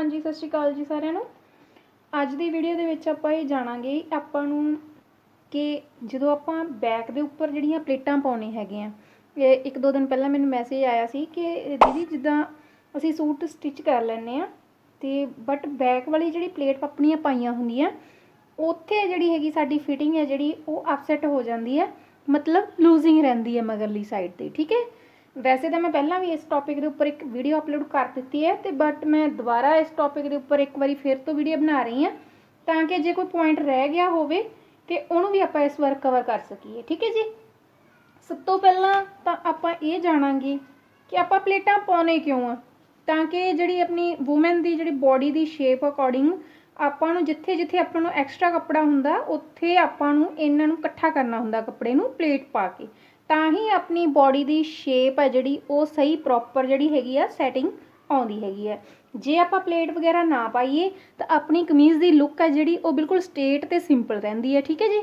ਹਾਂਜੀ, ਸਤਿ ਸ਼੍ਰੀ ਅਕਾਲ ਜੀ ਸਾਰਿਆਂ ਨੂੰ। ਅੱਜ ਦੀ ਵੀਡੀਓ ਦੇ ਵਿੱਚ ਆਪਾਂ ਇਹ ਜਾਣਾਂਗੇ ਆਪਾਂ ਨੂੰ ਕਿ ਜਦੋਂ ਆਪਾਂ ਬੈਕ ਦੇ ਉੱਪਰ ਜਿਹੜੀਆਂ ਪਲੇਟਾਂ ਪਾਉਣੇ ਹੈਗੇ ਆ ਇਹ ਇੱਕ ਦੋ ਦਿਨ ਪਹਿਲਾਂ ਮੈਨੂੰ ਮੈਸੇਜ ਆਇਆ ਸੀ ਕਿ ਦੀਦੀ ਜਿੱਦਾਂ ਅਸੀਂ ਸੂਟ ਸਟਿਚ ਕਰ ਲੈਂਦੇ ਆ ਤੇ ਬਟ ਬੈਕ ਵਾਲੀ ਜਿਹੜੀ ਪਲੇਟ ਆਪਣੀਆਂ ਪਾਈਆਂ ਹੁੰਦੀਆਂ, ਉੱਥੇ ਜਿਹੜੀ ਹੈਗੀ ਸਾਡੀ ਫਿਟਿੰਗ ਹੈ ਜਿਹੜੀ ਉਹ ਅਪਸੈਟ ਹੋ ਜਾਂਦੀ ਹੈ, ਮਤਲਬ ਲੂਜ਼ਿੰਗ ਰਹਿੰਦੀ ਹੈ ਮਗਰਲੀ ਸਾਈਡ ਤੇ, ਠੀਕ ਹੈ? ਵੈਸੇ ਤਾਂ ਮੈਂ ਪਹਿਲਾਂ ਵੀ ਇਸ ਟੌਪਿਕ ਦੇ ਉੱਪਰ ਇੱਕ ਵੀਡੀਓ ਅਪਲੋਡ ਕਰ ਦਿੱਤੀ ਹੈ ਤੇ ਬਟ ਮੈਂ ਦੁਬਾਰਾ ਇਸ ਟੌਪਿਕ ਦੇ ਉੱਪਰ ਇੱਕ ਵਾਰੀ ਫਿਰ ਤੋਂ ਵੀਡੀਓ ਬਣਾ ਰਹੀ ਹਾਂ ਤਾਂ ਕਿ ਜੇ ਕੋਈ ਪੁਆਇੰਟ ਰਹਿ ਗਿਆ ਹੋਵੇ ਤੇ ਉਹਨੂੰ ਵੀ ਆਪਾਂ ਇਸ ਵਾਰ ਕਵਰ ਕਰ ਸਕੀਏ, ਠੀਕ ਹੈ ਜੀ? ਸਭ ਤੋਂ ਪਹਿਲਾਂ ਤਾਂ ਆਪਾਂ ਇਹ ਜਾਣਾਂਗੇ ਕਿ ਆਪਾਂ ਪਲੇਟਾਂ ਪਾਉਣੇ ਕਿਉਂ ਆ, ਤਾਂ ਕਿ ਜਿਹੜੀ ਆਪਣੀ ਔਮਨ ਦੀ ਜਿਹੜੀ ਬਾਡੀ ਦੀ ਸ਼ੇਪ ਅਕੋਰਡਿੰਗ ਆਪਾਂ ਨੂੰ ਜਿੱਥੇ ਜਿੱਥੇ ਆਪਾਂ ਨੂੰ ਐਕਸਟਰਾ ਕੱਪੜਾ ਹੁੰਦਾ, ਉੱਥੇ ਆਪਾਂ ਨੂੰ ਇਹਨਾਂ ਨੂੰ ਇਕੱਠਾ ਕਰਨਾ ਹੁੰਦਾ ਕੱਪੜੇ ਨੂੰ, ਪਲੇਟ ਪਾ ਕੇ। ਤਾਂ ਹੀ ਆਪਣੀ ਬਾਡੀ ਦੀ ਸ਼ੇਪ ਹੈ ਜਿਹੜੀ ਉਹ ਸਹੀ ਪ੍ਰੋਪਰ ਜਿਹੜੀ ਹੈਗੀ ਆ ਸੈਟਿੰਗ ਆਉਂਦੀ ਹੈਗੀ ਹੈ ਜੇ ਆਪਾਂ ਪਲੇਟ ਵਗੈਰਾ ਨਾ ਪਾਈਏ ਤਾਂ ਆਪਣੀ ਕਮੀਜ਼ ਦੀ ਲੁੱਕ ਹੈ ਜਿਹੜੀ ਉਹ ਬਿਲਕੁਲ ਸਟੇਟ ਤੇ ਸਿੰਪਲ ਰਹਿੰਦੀ ਹੈ ਠੀਕ ਹੈ ਜੀ?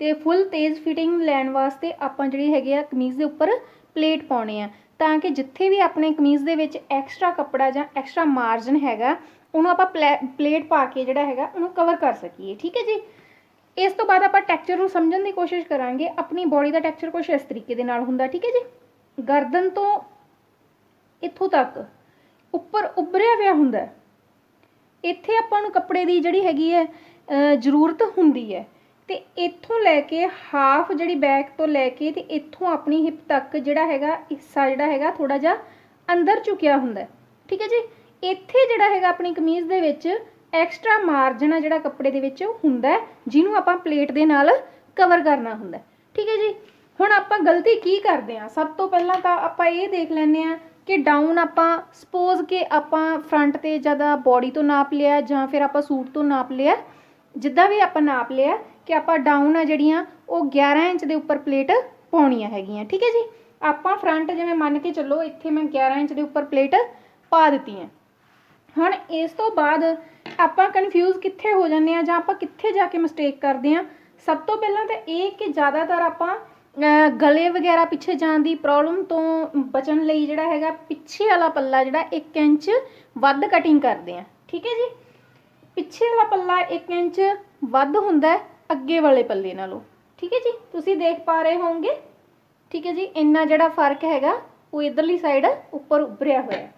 ਤੇ ਫੁੱਲ ਤੇਜ਼ ਫਿਟਿੰਗ ਲੈਣ ਵਾਸਤੇ ਆਪਾਂ ਜਿਹੜੀ ਹੈਗੇ ਆ ਕਮੀਜ਼ ਦੇ ਉੱਪਰ ਪਲੇਟ ਪਾਉਣੇ ਆ। ਤਾਂ ਕਿ ਜਿੱਥੇ ਵੀ ਆਪਣੇ ਕਮੀਜ਼ ਦੇ ਵਿੱਚ ਐਕਸਟਰਾ ਕੱਪੜਾ ਜਾਂ ਐਕਸਟਰਾ ਮਾਰਜਨ ਹੈਗਾ, ਉਹਨੂੰ ਆਪਾਂ ਪਲੇਟ ਪਾ ਕੇ ਜਿਹੜਾ ਹੈਗਾ ਉਹਨੂੰ ਕਵਰ ਕਰ ਸਕੀਏ, ਠੀਕ ਹੈ ਜੀ? ਇਸ ਤੋਂ ਬਾਅਦ ਆਪਾਂ ਟੈਕਸਚਰ ਨੂੰ ਸਮਝਣ ਦੀ ਕੋਸ਼ਿਸ਼ ਕਰਾਂਗੇ। ਆਪਣੀ ਬੋਡੀ ਦਾ ਟੈਕਸਚਰ ਕੁਝ ਇਸ ਤਰੀਕੇ ਦੇ ਨਾਲ ਹੁੰਦਾ, ਠੀਕ ਹੈ ਜੀ? ਗਰਦਨ ਤੋਂ ਇੱਥੋਂ ਤੱਕ ਉੱਪਰ ਉੱਭਰਿਆ ਹੋਇਆ ਹੁੰਦਾ ਇੱਥੇ ਆਪਾਂ ਨੂੰ ਕੱਪੜੇ ਦੀ ਜਿਹੜੀ ਹੈਗੀ ਹੈ ਜ਼ਰੂਰਤ ਹੁੰਦੀ ਹੈ। ਤੇ ਇੱਥੋਂ ਲੈ ਕੇ ਹਾਫ ਜਿਹੜੀ ਬੈਕ ਤੋਂ ਲੈ ਕੇ ਤੇ ਇੱਥੋਂ ਆਪਣੀ ਹਿਪ ਤੱਕ ਜਿਹੜਾ ਹੈਗਾ, ਹਿੱਸਾ ਜਿਹੜਾ ਹੈਗਾ ਥੋੜਾ ਜਿਹਾ ਅੰਦਰ ਝੁਕਿਆ ਹੁੰਦਾ ਠੀਕ ਹੈ ਜੀ? ਇੱਥੇ ਜਿਹੜਾ ਹੈਗਾ ਆਪਣੀ ਕਮੀਜ਼ ਦੇ ਵਿੱਚ ਐਕਸਟਰਾ ਮਾਰਜਨ ਆ ਜਿਹੜਾ ਕੱਪੜੇ ਦੇ ਵਿੱਚ ਹੁੰਦਾ ਜਿਹਨੂੰ ਆਪਾਂ ਪਲੇਟ ਦੇ ਨਾਲ ਕਵਰ ਕਰਨਾ ਹੁੰਦਾ ਠੀਕ ਹੈ ਜੀ? ਹੁਣ ਆਪਾਂ ਗਲਤੀ ਕੀ ਕਰਦੇ ਆ ਸਭ ਤੋਂ ਪਹਿਲਾਂ ਤਾਂ ਆਪਾਂ ਇਹ ਦੇਖ ਲੈਂਦੇ ਆ ਕਿ ਡਾਊਨ ਆਪਾਂ ਸਪੋਜ਼ ਕਿ ਆਪਾਂ ਫਰੰਟ ਤੇ ਜਦਾ ਬਾਡੀ ਤੋਂ ਨਾਪ ਲਿਆ ਜਾਂ ਫਿਰ ਆਪਾਂ ਸੂਟ ਤੋਂ ਨਾਪ ਲਿਆ ਜਿੱਦਾਂ ਵੀ ਆਪਾਂ ਨਾਪ ਲਿਆ ਕਿ ਆਪਾਂ ਡਾਊਨ ਆ ਜਿਹੜੀਆਂ, ਉਹ 11 ਇੰਚ ਦੇ ਉੱਪਰ ਪਲੇਟ ਪਾਉਣੀਆਂ ਹੈਗੀਆਂ। ਠੀਕ ਹੈ ਜੀ? ਆਪਾਂ ਫਰੰਟ ਜਿਵੇਂ ਮੰਨ ਕੇ ਚੱਲੋ, ਇੱਥੇ ਮੈਂ 11 ਇੰਚ ਦੇ ਉੱਪਰ ਪਲੇਟ ਪਾ ਦਿੱਤੀ ਹੈ ਹੁਣ ਇਸ ਤੋਂ ਬਾਅਦ ਆਪਾਂ ਕਨਫਿਊਜ਼ ਕਿੱਥੇ ਹੋ ਜਾਂਦੇ ਆ ਜਾਂ ਆਪਾਂ ਕਿੱਥੇ ਜਾ ਕੇ ਮਿਸਟੇਕ ਕਰਦੇ ਆ ਸਭ ਤੋਂ ਪਹਿਲਾਂ ਤਾਂ ਇਹ ਕਿ ਜ਼ਿਆਦਾਤਰ ਆਪਾਂ ਗਲੇ ਵਗੈਰਾ ਪਿੱਛੇ ਜਾਣ ਦੀ ਪ੍ਰੋਬਲਮ ਤੋਂ ਬਚਣ ਲਈ ਜਿਹੜਾ ਹੈਗਾ ਪਿੱਛੇ ਵਾਲਾ ਪੱਲਾ ਜਿਹੜਾ 1 ਇੰਚ ਵੱਧ ਕਟਿੰਗ ਕਰਦੇ ਆ ਠੀਕ ਹੈ ਜੀ? ਪਿੱਛੇ ਵਾਲਾ ਪੱਲਾ 1 ਇੰਚ ਵੱਧ ਹੁੰਦਾ ਅੱਗੇ ਵਾਲੇ ਪੱਲੇ ਨਾਲੋਂ। ਠੀਕ ਹੈ ਜੀ? ਤੁਸੀਂ ਦੇਖ ਪਾ ਰਹੇ ਹੋਵੋਗੇ? ਠੀਕ ਹੈ ਜੀ? ਇੰਨਾ ਜਿਹੜਾ ਫ਼ਰਕ ਹੈਗਾ ਉਹ ਇਧਰਲੀ ਸਾਈਡ ਉੱਪਰ ਉੱਭਰਿਆ ਹੋਇਆ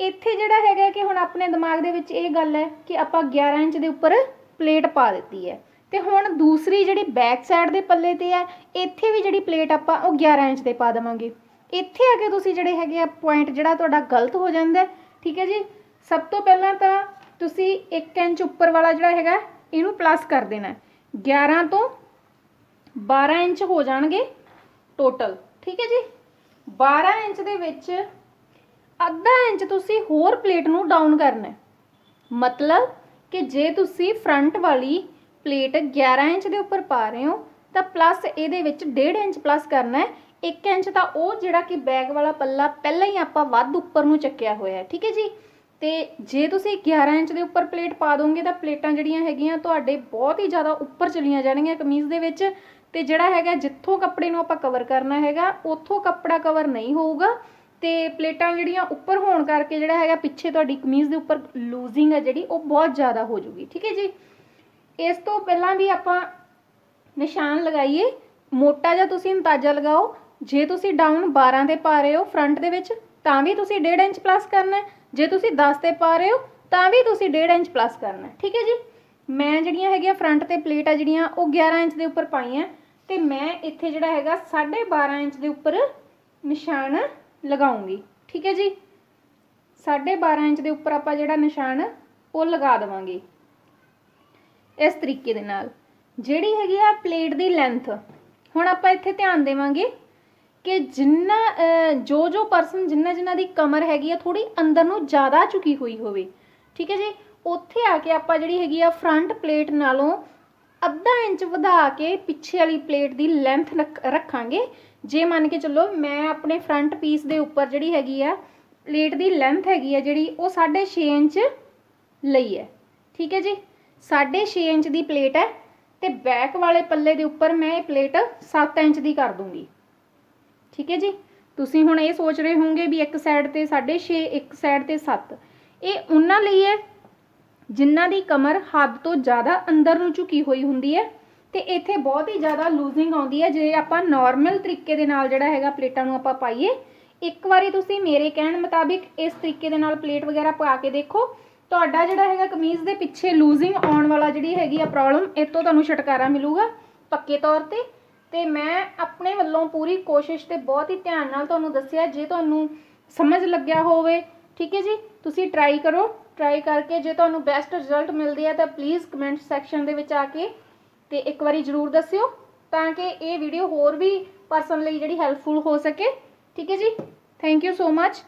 ਇੱਥੇ ਜਿਹੜਾ ਹੈਗਾ ਕਿ ਹੁਣ ਆਪਣੇ ਦਿਮਾਗ ਦੇ ਵਿੱਚ ਇਹ ਗੱਲ ਹੈ ਕਿ ਆਪਾਂ 11 ਇੰਚ ਦੇ ਉੱਪਰ ਪਲੇਟ ਪਾ ਦਿੱਤੀ ਹੈ। ਤੇ ਹੁਣ ਦੂਸਰੀ ਜਿਹੜੀ ਬੈਕ ਸਾਈਡ ਦੇ ਪੱਲੇ ਤੇ ਹੈ, ਇੱਥੇ ਵੀ ਜਿਹੜੀ ਪਲੇਟ ਆਪਾਂ ਉਹ 11 ਇੰਚ ਦੇ ਪਾ ਦੇਵਾਂਗੇ। ਇੱਥੇ ਆ ਕੇ ਤੁਸੀਂ ਜਿਹੜੇ ਹੈਗੇ ਆ ਪੁਆਇੰਟ ਜਿਹੜਾ ਤੁਹਾਡਾ ਗਲਤ ਹੋ ਜਾਂਦਾ ਠੀਕ ਹੈ ਜੀ? ਸਭ ਤੋਂ ਪਹਿਲਾਂ ਤਾਂ ਤੁਸੀਂ 1 ਇੰਚ ਉੱਪਰ ਵਾਲਾ ਜਿਹੜਾ ਹੈਗਾ, ਇਹਨੂੰ ਪਲੱਸ ਕਰ ਦੇਣਾ ਹੈ। 11 ਤੋਂ 12 ਇੰਚ ਹੋ ਜਾਣਗੇ ਟੋਟਲ ਠੀਕ ਹੈ ਜੀ? 12 ਇੰਚ ਦੇ ਵਿੱਚ ਅੱਧਾ ਇੰਚ ਤੁਸੀਂ ਹੋਰ ਪਲੇਟ ਨੂੰ ਡਾਊਨ ਕਰਨਾ ਮਤਲਬ ਕਿ ਜੇ ਤੁਸੀਂ ਫਰੰਟ ਵਾਲੀ ਪਲੇਟ 11 ਇੰਚ ਦੇ ਉੱਪਰ ਪਾ ਰਹੇ ਹੋ, ਤਾਂ ਪਲੱਸ ਇਹਦੇ ਵਿੱਚ 1.5 ਇੰਚ ਪਲੱਸ ਕਰਨਾ ਹੈ। 1 ਇੰਚ ਤਾਂ ਉਹ ਜਿਹੜਾ ਕਿ ਬੈਕ ਵਾਲਾ ਪੱਲਾ ਪਹਿਲਾਂ ਹੀ ਆਪਾਂ ਵੱਧ ਉੱਪਰ ਨੂੰ ਚੱਕਿਆ ਹੋਇਆ ਹੈ, ਠੀਕ ਹੈ ਜੀ? ਤੇ ਜੇ ਤੁਸੀਂ 11 ਇੰਚ ਦੇ ਉੱਪਰ ਪਲੇਟ ਪਾ ਦੋਗੇ, ਤਾਂ ਪਲੇਟਾਂ ਜਿਹੜੀਆਂ ਹੈਗੀਆਂ ਤੁਹਾਡੇ ਬਹੁਤ ਹੀ ਜ਼ਿਆਦਾ ਉੱਪਰ ਚਲੀਆਂ ਜਾਣਗੀਆਂ ਕਮੀਜ਼ ਦੇ ਵਿੱਚ। ਤੇ ਜਿਹੜਾ ਹੈਗਾ ਜਿੱਥੋਂ ਕੱਪੜੇ ਨੂੰ ਆਪਾਂ ਕਵਰ ਕਰਨਾ ਹੈਗਾ, ਉੱਥੋਂ ਕੱਪੜਾ ਕਵਰ ਨਹੀਂ ਹੋਊਗਾ। ਅਤੇ ਪਲੇਟਾਂ ਜਿਹੜੀਆਂ ਉੱਪਰ ਹੋਣ ਕਰਕੇ ਜਿਹੜਾ ਹੈਗਾ ਪਿੱਛੇ ਤੁਹਾਡੀ ਕਮੀਜ਼ ਦੇ ਉੱਪਰ ਲੂਜ਼ਿੰਗ ਹੈ ਜਿਹੜੀ, ਉਹ ਬਹੁਤ ਜ਼ਿਆਦਾ ਹੋ ਜੂਗੀ, ਠੀਕ ਹੈ ਜੀ? ਇਸ ਤੋਂ ਪਹਿਲਾਂ ਵੀ ਆਪਾਂ ਨਿਸ਼ਾਨ ਲਗਾਈਏ। ਮੋਟਾ ਜਿਹਾ ਤੁਸੀਂ ਅੰਦਾਜ਼ਾ ਲਗਾਓ, ਜੇ ਤੁਸੀਂ ਡਾਊਨ 12 ਤੇ ਪਾ ਰਹੇ ਹੋ ਫਰੰਟ ਦੇ ਵਿੱਚ, ਤਾਂ ਵੀ ਤੁਸੀਂ 1.5 ਇੰਚ ਪਲੱਸ ਕਰਨਾ ਜੇ ਤੁਸੀਂ 10 ਤੇ ਪਾ ਰਹੇ ਹੋ, ਤਾਂ ਵੀ ਤੁਸੀਂ 1.5 ਇੰਚ ਪਲੱਸ ਕਰਨਾ ਠੀਕ ਹੈ ਜੀ? ਮੈਂ ਜਿਹੜੀਆਂ ਹੈਗੀਆਂ ਫਰੰਟ ਤੇ ਪਲੇਟ ਆ ਜਿਹੜੀਆਂ, ਉਹ 11 ਇੰਚ ਦੇ ਉੱਪਰ ਪਾਈਆਂ। ਤੇ ਮੈਂ ਇੱਥੇ ਜਿਹੜਾ ਹੈਗਾ 12.5 ਇੰਚ ਦੇ ਉੱਪਰ ਨਿਸ਼ਾਨ ਲਗਾਉਂਗੀ। ਠੀਕ ਹੈ ਜੀ? 12.5 ਇੰਚ ਦੇ ਉੱਪਰ ਆਪਾਂ ਜਿਹੜਾ ਨਿਸ਼ਾਨ, ਉਹ ਲਗਾ ਦੇਵਾਂਗੇ। ਇਸ ਤਰੀਕੇ ਦੇ ਨਾਲ। ਜਿਹੜੀ ਹੈਗੀ ਆ ਪਲੇਟ ਦੀ ਲੈਂਥ ਹੁਣ ਆਪਾਂ ਇੱਥੇ ਧਿਆਨ ਦੇਵਾਂਗੇ ਕਿ ਜਿੰਨਾ ਜੋ ਜੋ ਪਰਸਨ ਜਿੰਨਾ ਜਿੰਨਾ ਦੀ ਕਮਰ ਹੈਗੀ ਆ ਥੋੜੀ ਅੰਦਰ ਨੂੰ ਜ਼ਿਆਦਾ ਝੁਕੀ ਹੋਈ ਹੋਵੇ। ਠੀਕ ਹੈ ਜੀ? ਉੱਥੇ ਆ ਕੇ ਆਪਾਂ ਜਿਹੜੀ ਹੈਗੀ ਆ ਫਰੰਟ ਪਲੇਟ ਨਾਲੋਂ ਅੱਧਾ ਇੰਚ ਵਧਾ ਕੇ ਪਿੱਛੇ ਵਾਲੀ ਪਲੇਟ ਦੀ ਲੈਂਥ ਰੱਖਾਂਗੇ। ਜੇ ਮੰਨ ਕੇ ਚੱਲੋ ਮੈਂ ਆਪਣੇ ਫਰੰਟ ਪੀਸ ਦੇ ਉੱਪਰ ਜਿਹੜੀ ਹੈਗੀ ਆ, ਪਲੇਟ ਦੀ ਲੈਂਥ ਹੈਗੀ ਆ ਜਿਹੜੀ, ਉਹ 6.5 ਇੰਚ ਲਈ ਹੈ। ਠੀਕ ਹੈ ਜੀ? 6.5 ਇੰਚ ਦੀ ਪਲੇਟ ਹੈ ਤੇ ਬੈਕ ਵਾਲੇ ਪੱਲੇ ਦੇ ਉੱਪਰ ਮੈਂ ਇਹ ਪਲੇਟ 7 ਇੰਚ ਦੀ ਕਰ ਦੂੰਗੀ। ਠੀਕ ਹੈ ਜੀ? ਤੁਸੀਂ ਹੁਣ ਇਹ ਸੋਚ ਰਹੇ ਹੋਵੋਗੇ ਵੀ ਇੱਕ ਸਾਈਡ ਤੇ 6.5 ਇੱਕ ਸਾਈਡ ਤੇ 7 ਇਹ ਉਹਨਾਂ ਲਈ ਹੈ ਜਿਨ੍ਹਾਂ ਦੀ ਕਮਰ ਹੱਦ ਤੋਂ ਜ਼ਿਆਦਾ ਅੰਦਰ ਨੂੰ ਝੁਕੀ ਹੋਈ ਹੁੰਦੀ ਹੈ ਤੇ ਇੱਥੇ ਬਹੁਤ ਹੀ ਜ਼ਿਆਦਾ ਲੂਜ਼ਿੰਗ ਆਉਂਦੀ ਹੈ। ਜੇ ਆਪਾਂ ਨਾਰਮਲ ਤਰੀਕੇ ਦੇ ਨਾਲ ਜਿਹੜਾ ਹੈਗਾ ਪਲੇਟਾਂ ਨੂੰ ਆਪਾਂ ਪਾਈਏ, ਇੱਕ ਵਾਰੀ ਤੁਸੀਂ ਮੇਰੇ ਕਹਿਣ ਮੁਤਾਬਿਕ ਇਸ ਤਰੀਕੇ ਦੇ ਨਾਲ ਪਲੇਟ ਵਗੈਰਾ ਪਾ ਕੇ ਦੇਖੋ। ਤੁਹਾਡਾ ਜਿਹੜਾ ਹੈਗਾ ਕਮੀਜ਼ ਦੇ ਪਿੱਛੇ ਲੂਜ਼ਿੰਗ ਆਉਣ ਵਾਲਾ ਜਿਹੜੀ ਹੈਗੀ ਆ ਪ੍ਰੋਬਲਮ ਇਹ ਤੋਂ ਤੁਹਾਨੂੰ ਛੁਟਕਾਰਾ ਮਿਲੂਗਾ ਪੱਕੇ ਤੌਰ ਤੇ। ਤੇ ਮੈਂ ਆਪਣੇ ਵੱਲੋਂ ਪੂਰੀ ਕੋਸ਼ਿਸ਼ ਤੇ ਬਹੁਤ ਹੀ ਧਿਆਨ ਨਾਲ ਤੁਹਾਨੂੰ ਦੱਸਿਆ, ਜੇ ਤੁਹਾਨੂੰ ਸਮਝ ਲੱਗਿਆ ਹੋਵੇ, ਠੀਕ ਹੈ ਜੀ? ਤੁਸੀਂ ਟਰਾਈ ਕਰੋ। ਟਰਾਈ ਕਰਕੇ ਜੇ ਤੁਹਾਨੂੰ ਬੈਸਟ ਰਿਜ਼ਲਟ ਮਿਲਦੀ ਹੈ ਤਾਂ ਪਲੀਜ਼ ਕਮੈਂਟ ਸੈਕਸ਼ਨ ਦੇ ਵਿੱਚ ਆ ਕੇ ਤੇ ਇੱਕ ਵਾਰੀ ਜਰੂਰ ਦੱਸਿਓ ਤਾਂ ਕਿ ਇਹ ਵੀਡੀਓ ਹੋਰ ਵੀ ਪਰਸਨ ਲਈ ਜਿਹੜੀ ਹੈਲਪਫੁਲ ਹੋ ਸਕੇ। ਠੀਕ ਹੈ ਜੀ? Thank you so much